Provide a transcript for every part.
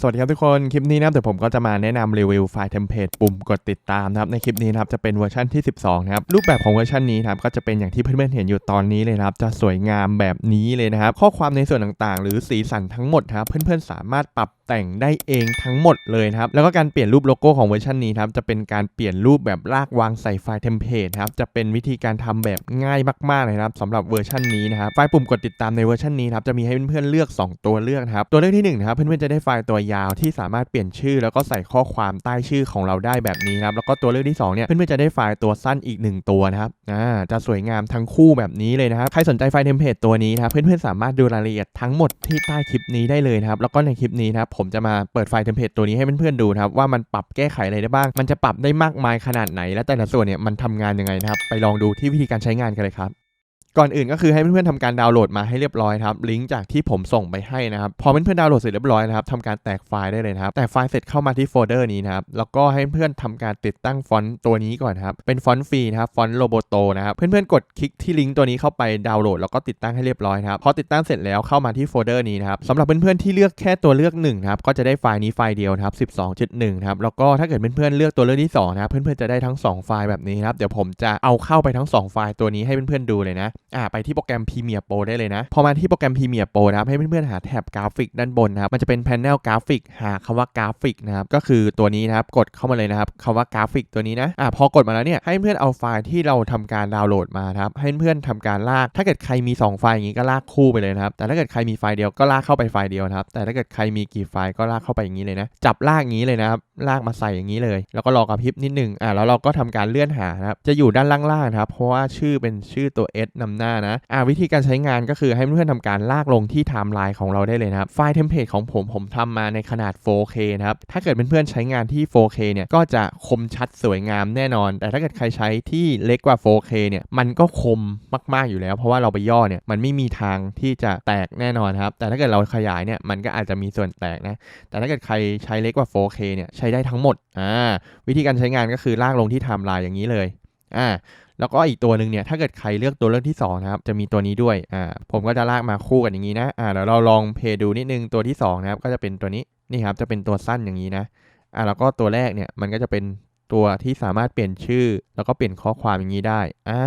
สวัสดีครับทุกคน คลิปนี้นะครับเดี๋ยวผมก็จะมาแนะนำรีวิวไฟล์เทมเพลตปุ่มกดติดตามนะครับในคลิปนี้นะครับจะเป็นเวอร์ชันที่ 12นะครับรูปแบบของเวอร์ชันนี้นะครับก็จะเป็นอย่างที่เพื่อนๆเห็นอยู่ตอนนี้เลยนะครับจะสวยงามแบบนี้เลยนะครับข้อความในส่วนต่างๆ หรือสีสันทั้งหมดครับเพื่อนๆสามารถปรับแต่งได้เองทั้งหมดเลยนะครับ แล้วก็การเปลี่ยนรูปโลโก้ของเวอร์ชันนี้ครับ จะเป็นการเปลี่ยนรูปแบบลากวางใส่ไฟล์เทมเพลตครับ จะเป็นวิธีการทำแบบง่ายมากๆเลยครับสำหรับเวอร์ชันนี้นะครับ ไฟล์ปุ่มกดติดตามในเวอร์ชันนี้ครับ จะมีให้เพื่อนๆเลือก 2 ตัวเลือกครับ ตัวเลือกที่1นะครับ เพื่อนๆจะได้ไฟล์ตัวยาวที่สามารถเปลี่ยนชื่อ แล้วก็ใส่ข้อความใต้ชื่อของเราได้แบบนี้ครับ แล้วก็ตัวเลือกที่2เนี่ยเพื่อนๆจะได้ไฟล์ตัวสั้นอีก 1 ตัวนะครับ อ่า จะสวยงามทั้งคู่แบบนี้เลยนะครับ ใครสนใจไฟล์เทมเพลตตัวนี้ครับ เพื่อนๆสามารถดูรายละเอียดทั้งหมดที่ใต้คลิปนี้ได้เลยนะครับ แล้วก็ในคลิปนี้นะครับผมจะมาเปิดไฟล์เทมเพลตตัวนี้ให้เพื่อนๆดูนะครับว่ามันปรับแก้ไขอะไรได้บ้าง มันจะปรับได้มากมายขนาดไหน และแต่ละส่วนเนี่ยมันทำงานยังไงนะครับไปลองดูที่วิธีการใช้งานกันเลยครับ ก่อนอื่นก็คือให้เพื่อนๆทำการดาวน์โหลดมาให้เรียบร้อยครับลิงก์จากที่ผมส่งไปให้นะครับพอเพื่อนๆดาวน์โหลดเสร็จเรียบร้อยนะครับทำการแตกไฟล์ได้เลยนะครับแตกไฟล์เสร็จเข้ามาที่โฟลเดอร์นี้นะครับแล้วก็ให้เพื่อนทำการติดตั้งฟอนต์ตัวนี้ก่อนครับเป็นฟอนต์ฟรีนะครับฟอนต์โลโบโตนะครับเพื่อนๆกดคลิกที่ลิงก์ตัวนี้เข้าไปดาวน์โหลดแล้วก็ติดตั้งให้เรียบร้อยครับพอติดตั้งเสร็จแล้วเข้ามาที่โฟลเดอร์นี้นะครับสำหรับเพื่อนๆที่เลือกแค่ตัวเลือก1ครับก็จะได้ไฟล์นี้ไฟล์เดียวนะครับ12.1ครับแล้วก็ถ้าเกิดเพื่อนๆเลือกตัวเลือกที่2นะครับเพื่อนๆจะได้ทั้ง 2 ไฟล์แบบนี้ครับเดี๋ยวผมจะเอาเข้าไปทั้ง 2 ไฟล์ตัวนี้ให้เพื่อนๆดูเลยนะอ่าไปที่โปรแกรม Premiere Pro ได้เลยนะ พอมาที่โปรแกรม Premiere Pro นะครับ ให้เพื่อนๆหาแท็บกราฟิกด้านบนนะครับ มันจะเป็นแผน l กราฟิก หาคำว่ากราฟิกนะครับ ก็คือตัวนี้นะครับ กดเข้ามาเลยนะครับคำว่ากราฟิกตัวนี้นะ อ่าพอกดมาแล้วเนี่ย ให้เพื่อนเอาไฟล์ที่เราทำการดาวน์โหลดมาครับ ให้เพื่อนทำการลาก ถ้าเกิดใครมี 2 ไฟล์อย่างนี้ก็ลากคู่ไปเลยนะครับ แต่ถ้าเกิดใครมีไฟล์เดียวก็ลากเข้าไปไฟล์เดียวนะครับ แต่ถ้าเกิดใครมีกี่ไฟล์ก็ลากเข้าไปอย่างนี้เลยนะ จับลากอย่างนี้เลยนะครับ ลากมาใส่อย่างนี้เลย แล้วก็รอกระพริบนิดนึงอ่าแล้วเราก็ทำการเลื่อนหานะครับ จะอยู่ด้านล่างๆนะครับ เพราะว่าชื่อเป็นชื่อตัว S นำหน้านะอ่าวิธีการใช้งานก็คือให้เพื่อนๆทำการลากลงที่ไทม์ไลน์ของเราได้เลยนะครับ ไฟล์เทมเพลตของผมผมทำมาในขนาด 4K นะครับ ถ้าเกิดเพื่อนๆใช้งานที่ 4K เนี่ยก็จะคมชัดสวยงามแน่นอน แต่ถ้าเกิดใครใช้ที่เล็กกว่า 4K เนี่ยมันก็คมมากๆอยู่แล้ว เพราะว่าเราไปย่อเนี่ยมันไม่มีทางที่จะแตกแน่นอนครับ แต่ถ้าเกิดเราขยายเนี่ยมันก็อาจจะมีส่วนแตกนะ แต่ถ้าเกิดใครใช้เล็กกว่า 4K เนี่ยใช้ได้ทั้งหมด อ่า วิธีการใช้งานก็คือลากลงที่ไทม์ไลน์อย่างนี้เลย อ่า แล้วก็อีกตัวหนึ่งเนี่ยถ้าเกิดใครเลือกตัวเลือกที่2นะครับจะมีตัวนี้ด้วยอ่าผมก็จะลากมาคู่กันอย่างนี้นะอ่าเดี๋ยวเราลองเพย์ดูนิดนึงตัวที่2นะครับก็จะเป็นตัวนี้นี่ครับจะเป็นตัวสั้นอย่างนี้นะอ่าแล้วก็ตัวแรกเนี่ยมันก็จะเป็น ตัวที่สามารถเปลี่ยนชื่อ แล้วก็เปลี่ยนข้อความอย่างนี้ได้ อ่า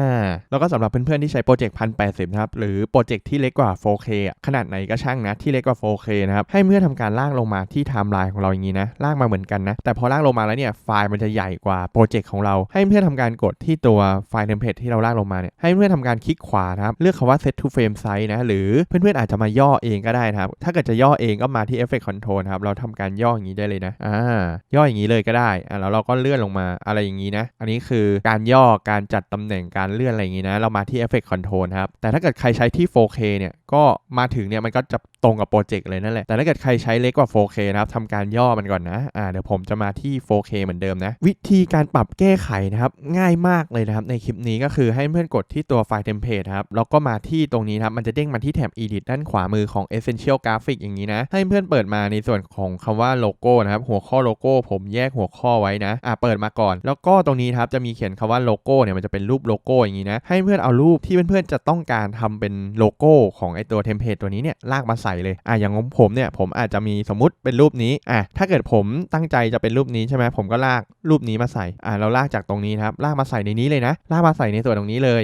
แล้วก็สำหรับเพื่อนๆที่ใช้โปรเจกต์พันแปดสิบนะครับ หรือโปรเจกต์ที่เล็กกว่า 4K ขนาดไหนก็ช่างนะ ที่เล็กกว่า 4K นะครับ ให้เพื่อนทำการลากลงมาที่ไทม์ไลน์ของเราอย่างนี้นะ ลากมาเหมือนกันนะ แต่พอลากลงมาแล้วเนี่ยไฟล์มันจะใหญ่กว่าโปรเจกต์ของเรา ให้เพื่อนทำการกดที่ตัวไฟล์เทมเพลตที่เราลากลงมาเนี่ย ให้เพื่อนทำการคลิกขวานะครับ เลือกคำว่า set to frame size นะ หรือเพื่อนๆอาจจะมาย่อเองก็ได้นะครับ ถ้าเกิดจะย่อเองก็มาที่ effect control ครับ เราทำการย่ออย่างนี้ได้เลยนะ อ่า ย่ออย่างนี้เลยก็ได้ อ่าแล้วเราก็เลื่อนลงมาอะไรอย่างนี้นะ อันนี้คือการย่อการจัดตำแหน่งการเลื่อนอะไรอย่างนี้นะ เรามาที่ Effect Control ครับ แต่ถ้าเกิดใครใช้ที่ 4K เนี่ยก็มาถึงเนี่ยมันก็จะตรงกับโปรเจกต์เลยนั่นแหละ แต่ถ้าเกิดใครใช้เล็กกว่า 4K นะครับทำการย่อมันก่อนนะอ่าเดี๋ยวผมจะมาที่ 4K เหมือนเดิมนะ วิธีการปรับแก้ไขนะครับ ง่ายมากเลยนะครับ ในคลิปนี้ก็คือให้เพื่อนกดที่ตัวไฟล์เทมเพลตครับ แล้วก็มาที่ตรงนี้ครับ มันจะเด้งมาที่แถบ Edit ด้านขวามือของ Essential Graphic อย่างนี้นะ ให้เพื่อนเปิดมาในส่วนของคำว่าโลโก้นะครับ หัวข้อโลโก้ ผมแยกหัวข้อไว้นะอ่าเปิดมาก่อน แล้วก็ตรงนี้ครับจะมีเขียนคำว่าโลโก้เนี่ยมันจะเป็นรูปโลโก้อย่างนี้นะให้เพื่อนเอารูปที่เพื่อนๆจะต้องการทำเป็นโลโก้ของไอตัวเทมเพลตตัวนี้เนี่ยลากมาใส่เลยอะอย่างของผมเนี่ยผมอาจจะมีสมมติเป็นรูปนี้อะถ้าเกิดผมตั้งใจจะเป็นรูปนี้ใช่ไหมผมก็ลากรูปนี้มาใส่อะเราลากจากตรงนี้ครับลากมาใส่ในนี้เลยนะ ลากมาใส่ในส่วนตรงนี้เลย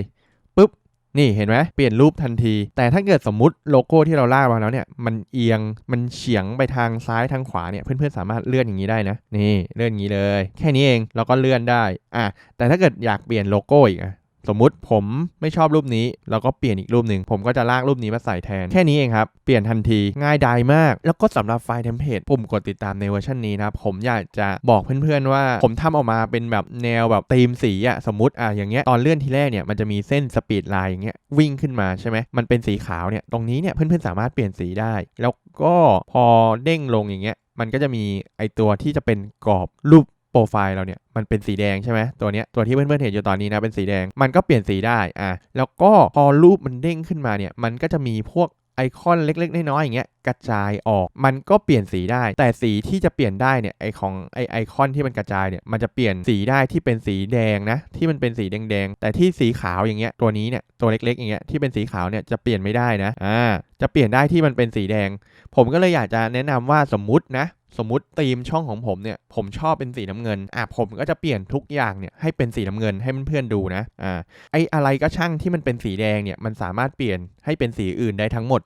ปุ๊บนี่เห็นไหมเปลี่ยนรูปทันที แต่ถ้าเกิดสมมติโลโก้ที่เราลากมาแล้วเนี่ย มันเอียงมันเฉียงไปทางซ้ายทางขวาเนี่ยเพื่อนๆสามารถเลื่อนอย่างนี้ได้นะ นี่เลื่อนอย่างนี้เลย แค่นี้เองแล้วก็เลื่อนได้อะแต่ถ้าเกิดอยากเปลี่ยนโลโก้อีกอะ สมมุติผมไม่ชอบรูปนี้เราก็เปลี่ยนอีกรูปหนึ่งผมก็จะลากรูปนี้มาใส่แทน แค่นี้เองครับ เปลี่ยนทันทีง่ายดายมาก แล้วก็สำหรับไฟล์เทมเพลตปุ่มกดติดตามในเวอร์ชันนี้นะครับผมอยากจะบอกเพื่อนๆว่า ผมทำออกมาเป็นแบบแนวแบบธีมสีอะสมมติอะอย่างเงี้ยตอนเลื่อนทีแรกเนี่ยมันจะมีเส้นสปีดไลน์อย่างเงี้ยวิ่งขึ้นมาใช่ไหมมันเป็นสีขาวเนี่ยตรงนี้เนี่ยเพื่อนๆสามารถเปลี่ยนสีได้ แล้วก็พอเด้งลงอย่างเงี้ยมันก็จะมีไอตัวที่จะเป็นกรอบรูป ปรไฟล์เราเนี่ยมันเป็นสีแดงใช่ไหมตัวเนี้ยตัวที่เพื่อนๆเห็นอยู่ตอนนี้นะเป็นสีแดงมันก็เปลี่ยนสีได้อะแล้วก็พอรูปมันเด้งขึ้นมาเนี่ยมันก็จะมีพวกไอคอนเล็ก ๆ น้อยๆอย่างเงี้ยกระจายออกมันก็เปลี่ยนสีได้ แต่สีที่จะเปลี่ยนได้เนี่ยไอของไอไอคอนที่มันกระจายเนี่ยมันจะเปลี่ยนสีได้ที่เป็นสีแดงนะที่มันเป็นสีแดงๆแต่ที่สีขาวอย่างเงี้ยตัวนี้เนี่ยตัวเล็กๆอย่างเงี้ยที่เป็นสีขาวเนี่ยจะเปลี่ยนไม่ได้นะอ่าจะเปลี่ยนได้ที่มันเป็นสีแดง ผมก็เลยอยากจะแนะนำว่าสมมุตินะ สมมติธีมช่องของผมเนี่ยผมชอบเป็นสีน้ำเงินอะผมก็จะเปลี่ยนทุกอย่างเนี่ยให้เป็นสีน้ำเงินให้เพื่อนๆดูนะอ่าไออะไรก็ช่างที่มันเป็นสีแดงเนี่ยมันสามารถเปลี่ยนให้เป็นสีอื่นได้ทั้งหมด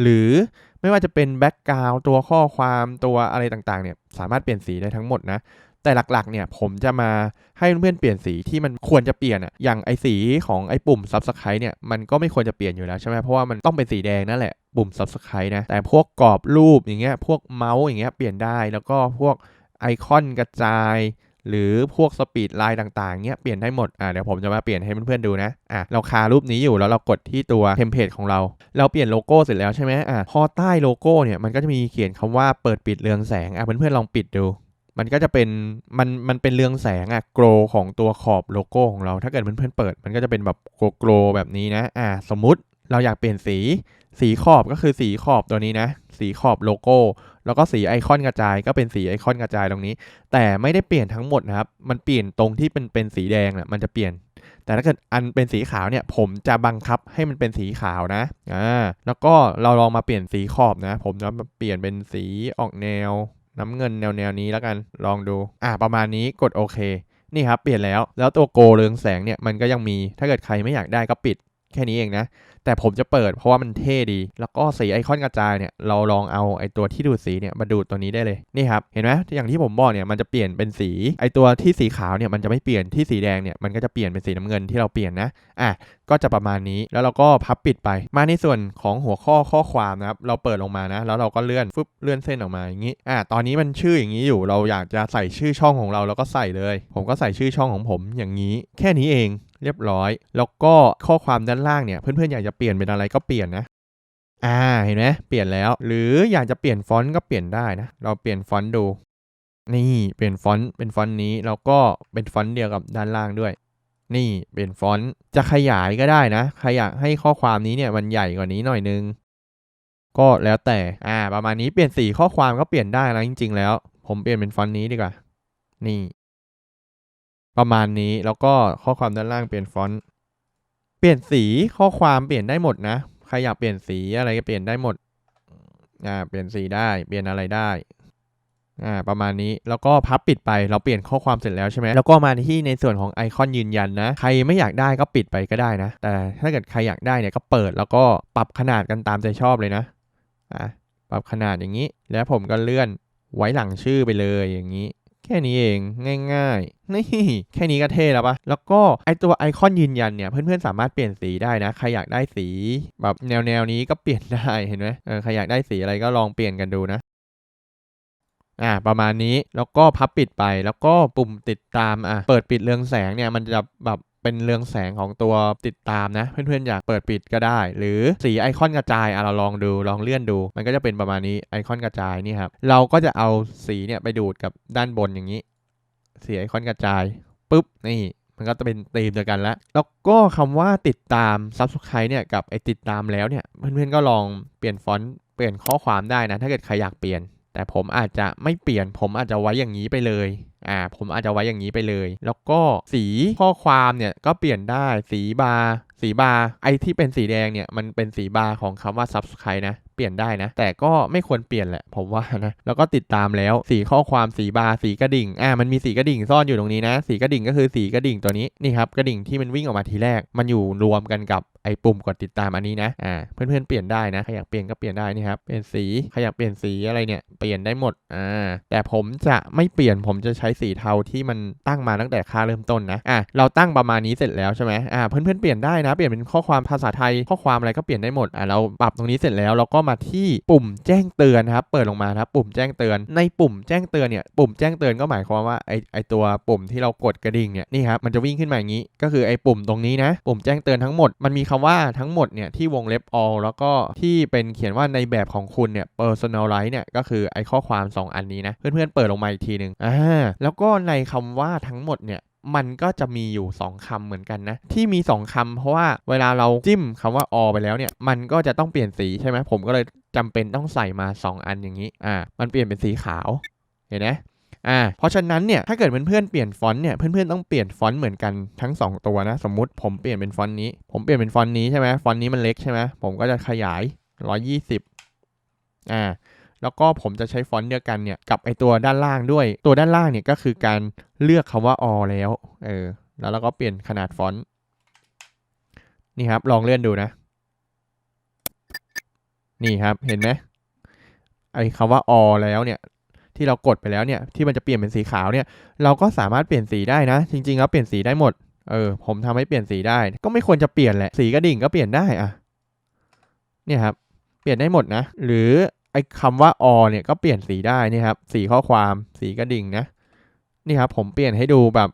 หรือไม่ว่าจะเป็นแบ็กกราวตัวข้อความตัวอะไรต่างๆเนี่ยสามารถเปลี่ยนสีได้ทั้งหมดนะ แต่หลักๆเนี่ยผมจะมาให้เพื่อนๆเปลี่ยนสีที่มันควรจะเปลี่ยนอะอย่างไอสีของไอปุ่ม subscribe เนี่ยมันก็ไม่ควรจะเปลี่ยนอยู่แล้วใช่ไหมเพราะว่ามันต้องเป็นสีแดงนั่นแหละปุ่ม subscribe นะแต่พวกกรอบรูปอย่างเงี้ยพวกเมาส์อย่างเงี้ยเปลี่ยนได้แล้วก็พวกไอคอนกระจายหรือพวกสปีดไลน์ต่างๆเงี้ยเปลี่ยนได้หมด อ่าเดี๋ยวผมจะมาเปลี่ยนให้เพื่อนๆดูนะ อะเราคารูปนี้อยู่แล้วเรากดที่ตัวเทมเพลตของเรา เราเปลี่ยนโลโก้เสร็จแล้วใช่ไหมอะพอใต้โลโก้เนี่ยมันก็จะมีเขียนคำว่าเปิดปิดเรืองแสง อะเพื่อนๆลองปิดดู มันก็จะเป็นมันมันเป็นเรืองแสงอะโกลของตัวขอบโลโก้ของเรา ถ้าเกิดเพื่อนๆเปิด มันก็จะเป็นแบบโกลโกลแบบนี้นะ อ่า สมมุติเราอยากเปลี่ยนสี สีขอบก็คือสีขอบตัวนี้นะ สีขอบโลโก้ แล้วก็สีไอคอนกระจาย ก็เป็นสีไอคอนกระจายตรงนี้ แต่ไม่ได้เปลี่ยนทั้งหมดนะครับ มันเปลี่ยนตรงที่เป็นเป็นสีแดงน่ะมันจะเปลี่ยน แต่ถ้าเกิดอันเป็นสีขาวเนี่ย ผมจะบังคับให้มันเป็นสีขาวนะ อ่า แล้วก็เราลองมาเปลี่ยนสีขอบนะ ผมจะมาเปลี่ยนเป็นสีออกแนว น้ำเงินแนวแนวนี้แล้วกันลองดู อ่าประมาณนี้กดโอเคนี่ครับเปลี่ยนแล้วแล้วตัวโกเรืองแสงเนี่ยมันก็ยังมีถ้าเกิดใครไม่อยากได้ก็ปิด แค่นี้เองนะ แต่ผมจะเปิดเพราะว่ามันเท่ดี แล้วก็สีไอคอนกระจายเนี่ย เราลองเอาไอตัวที่ดูดสีเนี่ยมาดูดตัวนี้ได้เลย นี่ครับ เห็นไหมอย่างที่ผมบอกเนี่ย มันจะเปลี่ยนเป็นสี ไอตัวที่สีขาวเนี่ย มันจะไม่เปลี่ยน ที่สีแดงเนี่ย มันก็จะเปลี่ยนเป็นสีน้ำเงินที่เราเปลี่ยนนะ อะ ก็จะประมาณนี้ แล้วเราก็พับปิดไป มาในส่วนของหัวข้อข้อความนะครับ เราเปิดลงมานะ แล้วเราก็เลื่อนฟึบเลื่อนเส้นออกมาอย่างนี้ อ่าตอนนี้มันชื่ออย่างนี้อยู่ เราอยากจะใส่ชื่อช่องของเราแล้วก็ใส่เลย ผมก็ใส่ชื่อช่องของผมอย่างนี้ แค่นี้เอง เรียบร้อย แล้วก็ข้อความด้านล่างเนี่ยเพื่อนๆอยากจะเปลี่ยนเป็นอะไรก็เปลี่ยนนะอ่าเห็นไหมเปลี่ยนแล้ว หรืออยากจะเปลี่ยนฟอนต์ก็เปลี่ยนได้นะ เราเปลี่ยนฟอนต์ดู นี่เปลี่ยนฟอนต์เป็นฟอนต์นี้แล้วก็เป็นฟอนต์เดียวกับด้านล่างด้วย นี่เป็นฟอนต์จะขยายก็ได้นะใครอยากให้ข้อความนี้เนี่ยมันใหญ่กว่านี้หน่อยนึง ก็แล้วแต่อ่าประมาณนี้เปลี่ยนสีข้อความก็เปลี่ยนได้นะจริง ๆ แล้ว ผมเปลี่ยนเป็นฟอนต์นี้ดีกว่า นี่ ประมาณนี้แล้วก็ข้อความด้านล่างเปลี่ยนฟอนต์เปลี่ยนสีข้อความเปลี่ยนได้หมดนะใครอยากเปลี่ยนสีอะไรก็เปลี่ยนได้หมดอ่าเปลี่ยนสีได้เปลี่ยนอะไรได้อ่าประมาณนี้แล้วก็พับปิดไปเราเปลี่ยนข้อความเสร็จแล้วใช่ไหมแล้วก็มาที่ในส่วนของไอคอนยืนยันนะใครไม่อยากได้ก็ปิดไปก็ได้นะ แต่ถ้าเกิดใครอยากได้เนี่ยก็เปิดแล้วก็ปรับขนาดกันตามใจชอบเลยนะอะปรับขนาดอย่างนี้ แล้วผมก็เลื่อนไว้หลังชื่อไปเลยอย่างนี้ แค่นี้เองง่ายๆนี่แค่นี้ก็เท่แล้วปะแล้วก็ไอตัวไอคอนยืนยันเนี่ยเพื่อนๆสามารถเปลี่ยนสีได้นะ ใครอยากได้สี แบบแนวแนวๆนี้ก็เปลี่ยนได้เห็นไหมเออใครอยากได้สีอะไรก็ลองเปลี่ยนกันดูนะอ่าประมาณนี้แล้วก็พับปิดไปแล้วก็ปุ่มติดตามอะเปิดปิดเรืองแสงเนี่ยมันจะแบบ เป็นเรืองแสงของตัวติดตามนะ เพื่อนๆอยากเปิดปิดก็ได้ หรือสีไอคอนกระจายอะเราลองดูลองเลื่อนดู มันก็จะเป็นประมาณนี้ไอคอนกระจายนี่ครับเราก็จะเอาสีเนี่ยไปดูดกับด้านบนอย่างนี้ สีไอคอนกระจายปุ๊บนี่มันก็จะเป็นธีมเดียวกันแล้ว แล้วก็คำว่าติดตาม Subscribe เนี่ยกับไอติดตามแล้วเนี่ยเพื่อนๆก็ลองเปลี่ยนฟอนต์เปลี่ยนข้อความได้นะ ถ้าเกิดใครอยากเปลี่ยน แต่ผมอาจจะไม่เปลี่ยนผมอาจจะไว้อย่างนี้ไปเลยอ่าผมอาจจะไว้อย่างนี้ไปเลย แล้วก็สีข้อความเนี่ยก็เปลี่ยนได้สีบาร์สีบาร์ไอที่เป็นสีแดงเนี่ยมันเป็นสีบาร์ของคำว่า subscribe นะเปลี่ยนได้นะ แต่ก็ไม่ควรเปลี่ยนแหละผมว่านะแล้วก็ติดตามแล้วสีข้อความสีบาร์สีกระดิ่งอ่ามันมีสีกระดิ่งซ่อนอยู่ตรงนี้นะ สีกระดิ่งก็คือสีกระดิ่งตัวนี้นี่ครับกระดิ่งที่มันวิ่งออกมาทีแรก มันอยู่รวมกันกับไอปุ่มกดติดตามอันนี้นะอ่าเพื่อนๆเปลี่ยนได้นะใครอยากเปลี่ยนก็เปลี่ยนได้นี่ครับเปลี่ยนสีใครอยากเปลี่ยนสีอะไรเนี่ยเปลี่ยนได้หมดอ่าแต่ผมจะไม่เปลี่ยนผมจะใช้สีเทาที่มันตั้งมาตั้งแต่ค่าเริ่มต้นนะอ่าเราตั้งประมาณนี้เสร็จแล้วใช่ไหมอ่าเพื่อนๆเปลี่ยนได้นะ เปลี่ยนเป็นข้อความภาษาไทยข้อความอะไรก็เปลี่ยนได้หมดอ่าเราปรับตรงนี้เสร็จแล้วเราก็มาที่ปุ่มแจ้งเตือนนะครับเปิดลงมาครับปุ่มแจ้งเตือนในปุ่มแจ้งเตือนเนี่ยปุ่มแจ้งเตือนก็หมายความว่าไอไอตัวปุ่มที่เรากดกระดิ่งเนี่ยนี่ครับมันจะวิ่งขึ้นมาอย่างนี้ ก็คือไอปุ่มตรงนี้นะปุ่มแจ้งเตือนทั้งหมดมันมีคำว่าทั้งหมดเนี่ยที่วงเล็บ all แล้วก็ที่เป็นเขียนว่าในแบบของคุณเนี่ย personalize เนี่ยก็คือไอข้อความ 2 อันนี้นะเพื่อนๆเปิดลงมาอีกทีหนึ่งอ่าแล้วก็ในคำว่าทั้งหมดเนี่ยมันก็จะมีอยู่ 2คำเหมือนกันนะ ที่มี 2คำเพราะว่าเวลาเราจิ้มคำว่า all ไปแล้วเนี่ย มันก็จะต้องเปลี่ยนสีใช่ไหมผมก็เลยจำเป็นต้องใส่มา 2 อันอย่างนี้อ่ามันเปลี่ยนเป็นสีขาวเห็นไหมอ่าเพราะฉะนั้นเนี่ยถ้าเกิดเพื่อนๆเปลี่ยนฟอนต์เนี่ยเพื่อนๆต้องเปลี่ยนฟอนต์เหมือนกันทั้ง 2 ตัวนะ สมมุติผมเปลี่ยนเป็นฟอนต์นี้ผมเปลี่ยนเป็นฟอนต์นี้ใช่ไหมฟอนต์นี้มันเล็กใช่ไหมผมก็จะขยาย 120อ่า แล้วก็ผมจะใช้ฟอนต์เดียวกันเนี่ยกับไอตัวด้านล่างด้วย ตัวด้านล่างเนี่ยก็คือการเลือกคำว่า all แล้วเออแล้วเราก็เปลี่ยนขนาดฟอนต์นี่ครับลองเลื่อนดูนะ นี่ครับเห็นไหมไอคำว่า all แล้วเนี่ยที่เรากดไปแล้วเนี่ยที่มันจะเปลี่ยนเป็นสีขาวเนี่ยเราก็สามารถเปลี่ยนสีได้นะ จริงๆแล้วเปลี่ยนสีได้หมดเออผมทำให้เปลี่ยนสีได้ ก็ไม่ควรจะเปลี่ยนแหละสีกระดิ่งก็เปลี่ยนได้อะเนี่ยครับเปลี่ยนได้หมดนะ หรือ ไอ้คำว่าอเนี่ยก็เปลี่ยนสีได้นี่ครับสีข้อความสีกระดิ่งนะนี่ครับผมเปลี่ยนให้ดูแบบ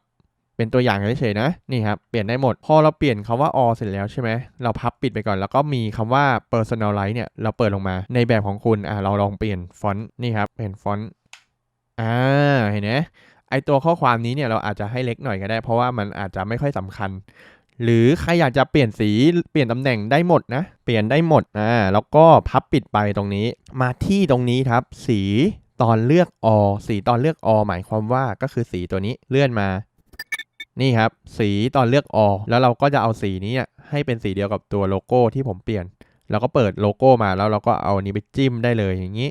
เป็นตัวอย่างเฉยๆนะนี่ครับเปลี่ยนได้หมด พอเราเปลี่ยนคำว่าอเสร็จแล้วใช่ไหมเราพับปิดไปก่อน แล้วก็มีคำว่า personalize เนี่ยเราเปิดลงมาในแบบของคุณอ่าเราลองเปลี่ยนฟอนต์นี่ครับเปลี่ยนฟอนต์อ่าเห็นไหมไอตัวข้อความนี้เนี่ยเราอาจจะให้เล็กหน่อยก็ได้ เพราะว่ามันอาจจะไม่ค่อยสำคัญ หรือใครอยากจะเปลี่ยนสีเปลี่ยนตำแหน่งได้หมดนะ เปลี่ยนได้หมดอ่าแล้วก็พับปิดไปตรงนี้ มาที่ตรงนี้ครับ สีตอนเลือกอสีตอนเลือกอหมายความว่าก็คือสีตัวนี้เลื่อนมา นี่ครับ สีตอนเลือกอแล้วเราก็จะเอาสีนี้ให้เป็นสีเดียวกับตัวโลโก้ที่ผมเปลี่ยน แล้วก็เปิดโลโก้มาแล้วเราก็เอานี้ไปจิ้มได้เลยอย่างนี้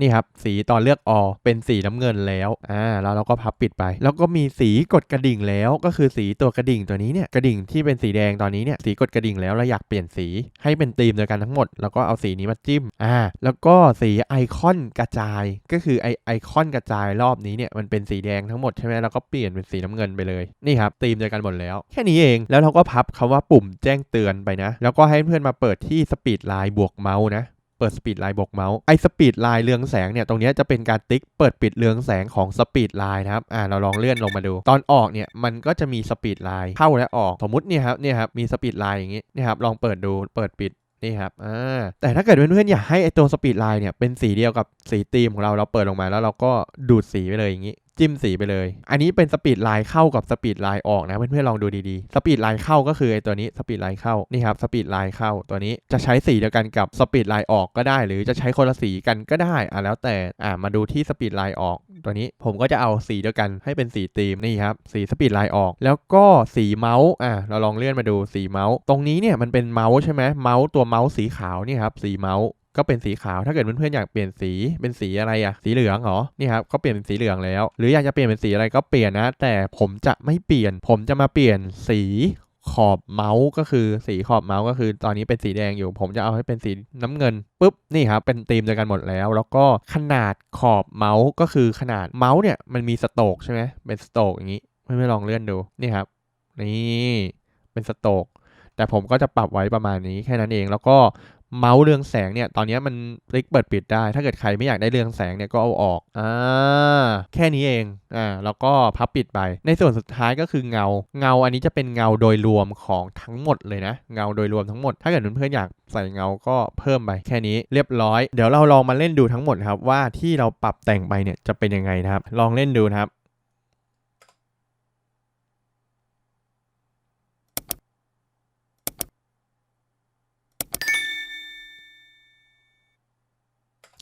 นี่ครับ สีตอนเลือกอเป็นสีน้ำเงินแล้วอ่าแล้วเราก็พับปิดไป แล้วก็มีสีกดกระดิ่งแล้วก็คือสีตัวกระดิ่งตัวนี้เนี่ยกระดิ่งที่เป็นสีแดงตอนนี้เนี่ยสีกดกระดิ่งแล้วเราอยากเปลี่ยนสีให้เป็นธีมเดียวกันทั้งหมด แล้วก็เอาสีนี้มาจิ้มอ่าแล้วก็สีไอคอนกระจายก็คือไอไอคอนกระจายรอบนี้เนี่ยมันเป็นสีแดงทั้งหมดใช่ไหมแล้วก็เปลี่ยนเป็นสีน้ำเงินไปเลยนี่ครับธีมเดียวกันหมดแล้ว แค่นี้เองแล้วเราก็พับคาว่าปุ่มแจ้งเตือนไปนะ แล้วก็ให้เพื่อนมาเปิดที่สปีดไลน์บวกเมาส์นะ เปิดสปีดไลน์บวกเมาส์ไอสปีดไลน์เรืองแสงเนี่ยตรงนี้จะเป็นการติ๊กเปิดปิดเรืองแสงของสปีดไลน์นะครับอ่าเราลองเลื่อนลงมาดู ตอนออกเนี่ยมันก็จะมีสปีดไลน์เข้าและออกสมมติเนี่ยครับเนี่ยครับมีสปีดไลน์อย่างงี้นี่ครับลองเปิดดูเปิดปิดนี่ครับ อ่า แต่ถ้าเกิดเพื่อนๆอยากให้ไอตัวสปีดไลน์เนี่ยเป็นสีเดียวกับสีธีมของเรา เราเปิดลงมาแล้วเราก็ดูดสีไปเลยอย่างงี้ จิ้มสีไปเลย อันนี้เป็นสปีดไลน์เข้ากับสปีดไลน์ออกนะเพื่อนๆลองดูดีๆ สปีดไลน์เข้าก็คือไอตัวนี้สปีดไลน์เข้านี่ครับสปีดไลน์เข้าตัวนี้จะใช้สีเดียวกันกับสปีดไลน์ออกก็ได้ หรือจะใช้คนละสีกันก็ได้อะแล้วแต่อะมาดูที่สปีดไลน์ออกตัวนี้ผมก็จะเอาสีเดียวกันให้เป็นสีธีมนี่ครับสีสปีดไลน์ออก แล้วก็สีเมาส์อะเราลองเลื่อนมาดูสีเมาส์ตรงนี้เนี่ยมันเป็นเมาส์ใช่ไหมเมาส์ตัวเมาส์สีขาวนี่ครับสีเมาส์ ก็เป็นสีขาว ถ้าเกิดเพื่อนๆอยากเปลี่ยนสีเป็นสีอะไรอะสีเหลืองเหรอ นี่ครับก็เปลี่ยนเป็นสีเหลืองแล้ว หรืออยากจะเปลี่ยนเป็นสีอะไรก็เปลี่ยนนะ แต่ผมจะไม่เปลี่ยน ผมจะมาเปลี่ยนสีขอบเมาส์ก็คือสีขอบเมาส์ก็คือตอนนี้เป็นสีแดงอยู่ ผมจะเอาให้เป็นสีน้ำเงินปุ๊บนี่ครับเป็นธีมเดียวกันหมดแล้ว แล้วก็ขนาดขอบเมาส์ก็คือขนาดเมาส์เนี่ยมันมีสโตกใช่ไหมเป็นสโตกอย่างนี้ไม่ลองเลื่อนดูนี่ครับนี่เป็นสโตกแต่ผมก็จะปรับไว้ประมาณนี้แค่นั้นเอง แล้วก็ เมาส์เรืองแสงเนี่ย ตอนนี้มันคลิกเปิดปิดได้ ถ้าเกิดใครไม่อยากได้เรืองแสงเนี่ยก็เอาออก อ่า แค่นี้เอง อ่า แล้วก็พับปิดไป ในส่วนสุดท้ายก็คือเงา เงาอันนี้จะเป็นเงาโดยรวมของทั้งหมดเลยนะ เงาโดยรวมทั้งหมด ถ้าเกิดเพื่อนๆอยากใส่เงาก็เพิ่มไปแค่นี้เรียบร้อย เดี๋ยวเราลองมาเล่นดูทั้งหมดครับว่าที่เราปรับแต่งไปเนี่ยจะเป็นยังไงนะครับ ลองเล่นดูนะครับ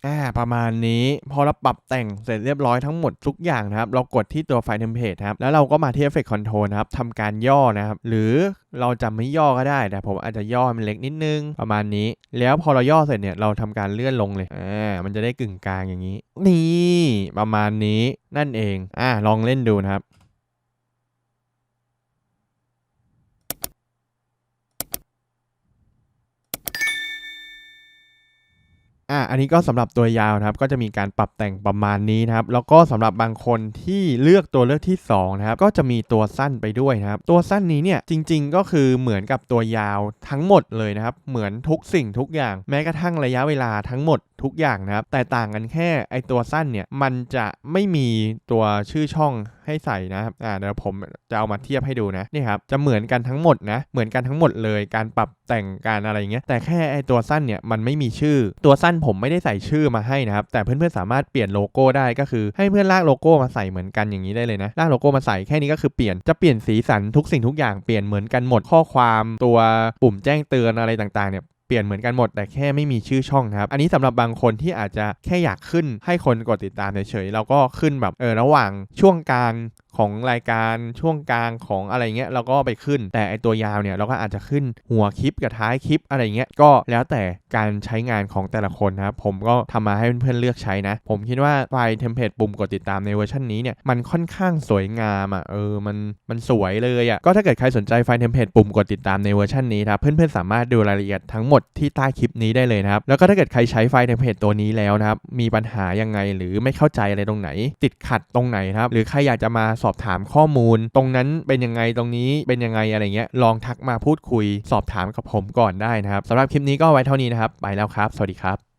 อ่าประมาณนี้พอเราปรับแต่งเสร็จเรียบร้อยทั้งหมดทุกอย่างนะครับ เรากดที่ตัวไฟล์เทมเพลตครับ แล้วเราก็มาที่ Effect Control นะครับทำการย่อนะครับ หรือเราจะไม่ย่อก็ได้แต่ผมอาจจะย่อมันเล็กนิดนึงประมาณนี้ แล้วพอเราย่อเสร็จเนี่ยเราทำการเลื่อนลงเลยอ่ามันจะได้กึ่งกลางอย่างนี้ นี่ประมาณนี้นั่นเองอ่าลองเล่นดูนะครับ อะอันนี้ก็สำหรับตัวยาวนะครับ ก็จะมีการปรับแต่งประมาณนี้นะครับ แล้วก็สำหรับบางคนที่เลือกตัวเลือกที่2นะครับ ก็จะมีตัวสั้นไปด้วยนะครับ ตัวสั้นนี้เนี่ยจริง ๆ ก็คือเหมือนกับตัวยาวทั้งหมดเลยนะครับ เหมือนทุกสิ่งทุกอย่าง แม้กระทั่งระยะเวลาทั้งหมดทุกอย่างนะครับ แต่ต่างกันแค่ไอตัวสั้นเนี่ยมันจะไม่มีตัวชื่อช่องให้ใส่นะครับอ่าเดี๋ยวผมจะเอามาเทียบให้ดูนะนี่ครับจะเหมือนกันทั้งหมดนะเหมือนกันทั้งหมดเลย การปรับแต่งการอะไรเงี้ยแต่แค่ไอตัวสั้นเนี่ยมันไม่มีชื่อตัวสั้นผมไม่ได้ใส่ชื่อมาให้นะครับ แต่เพื่อนๆสามารถเปลี่ยนโลโก้ได้ก็คือให้เพื่อนลากโลโก้มาใส่เหมือนกันอย่างนี้ได้เลยนะลากโลโก้มาใส่แค่นี้ก็คือเปลี่ยนจะเปลี่ยนสีสันทุกสิ่งทุกอย่างเปลี่ยนเหมือนกันหมดข้อความตัวปุ่มแจ้งเตือนอะไรต่างๆเนี่ย ปลี่ยนเหมือนกันหมด แต่แค่ไม่มีชื่อช่องนะครับ อันนี้สำหรับบางคนที่อาจจะแค่อยากขึ้นให้คนกดติดตามเฉยๆเราก็ขึ้นแบบเออระหว่างช่วงกลางของรายการช่วงกลางของอะไรเงี้ยเราก็ไปขึ้น แต่ไอตัวยาวเนี่ยเราก็อาจจะขึ้นหัวคลิปกับท้ายคลิปอะไรเงี้ยก็แล้วแต่การใช้งานของแต่ละคนนะครับผมก็ทำมาให้เพื่อนๆเลือกใช้นะ ผมคิดว่าไฟล์เทมเพลตปุ่มกดติดตามในเวอร์ชันนี้เนี่ยมันค่อนข้างสวยงามอะเออมันมันสวยเลยอะก็ถ้าเกิดใครสนใจไฟล์เทมเพลตปุ่มกดติดตามในเวอร์ชันนี้ครับเพื่อนๆสามารถดูรายละเอียดทั้งหมดที่ใต้คลิปนี้ได้เลยนะครับ แล้วก็ถ้าเกิดใครใช้ไฟในเทมเพลตตัวนี้แล้วนะครับ มีปัญหายังไงหรือไม่เข้าใจอะไรตรงไหน ติดขัดตรงไหนครับ หรือใครอยากจะมาสอบถามข้อมูล ตรงนั้นเป็นยังไงตรงนี้เป็นยังไงอะไรเงี้ย ลองทักมาพูดคุย สอบถามกับผมก่อนได้นะครับสำหรับคลิปนี้ก็ไว้เท่านี้นะครับ ไปแล้วครับ สวัสดีครับ